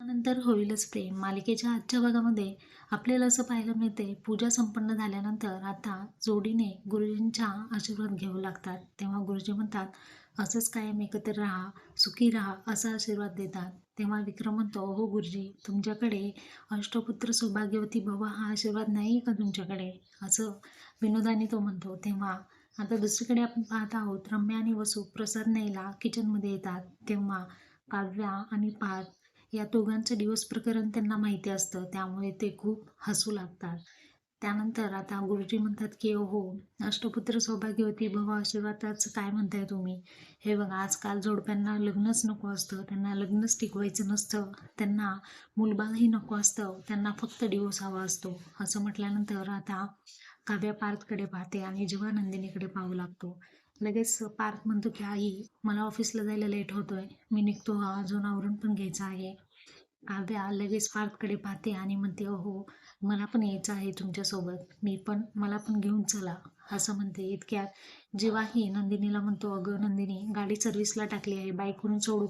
नंतर होईलच प्रेम. मालिकेच्या आजच्या भागामध्ये आपल्याला असं पाहायला मिळते पूजा संपन्न झाल्यानंतर आता जोडीने गुरुजींच्या आशीर्वाद घेऊ लागतात. तेव्हा गुरुजी म्हणतात असंच कायम एकत्र राहा सुखी राहा असा आशीर्वाद देतात. तेव्हा विक्रम म्हणतो हो गुरुजी तुमच्याकडे अष्टपुत्र सौभाग्यवती भवा हा आशीर्वाद नाही का तुमच्याकडे? असं विनोदाने तो म्हणतो. तेव्हा आता दुसरीकडे आपण पाहत आहोत रम्या आणि वसू प्रसाद न्यायला किचनमध्ये येतात. तेव्हा काव्या आणि पार्थ या दोघांचं डिवोर्स प्रकरण त्यांना माहिती असतं. त्यामुळे ते खूप हसू लागतात. त्यानंतर आता गुरुजी म्हणतात की हो अष्टपुत्र सौभाग्यवती भव आशीर्वादाचं काय म्हणताय तुम्ही? हे बघा आजकाल जोडप्यांना लग्नच नको असतं. त्यांना लग्नच टिकवायचं नसतं. त्यांना मुलबाळही नको असतं. त्यांना फक्त डिवोर्स हवा असतो. असं म्हटल्यानंतर आता काव्या पार्थकडे पाहते आणि जेव्हा नंदिनीकडे पाहू लागतो. लगेच पार्थ म्हणतो की आई मला ऑफिसला जायला लेट होतोय. मी निघतो. अजून आवरून पण घ्यायचं आहे. काव्या लगेच पार्थकडे पाहते आणि म्हणते हो मला पण यायचं आहे तुमच्यासोबत. मी पण मला पण घेऊन चला. असं म्हणते. इतक्यात जेव्हाही नंदिनीला म्हणतो अगं नंदिनी गाडी सर्व्हिसला टाकली आहे. बाईकवरून सोडू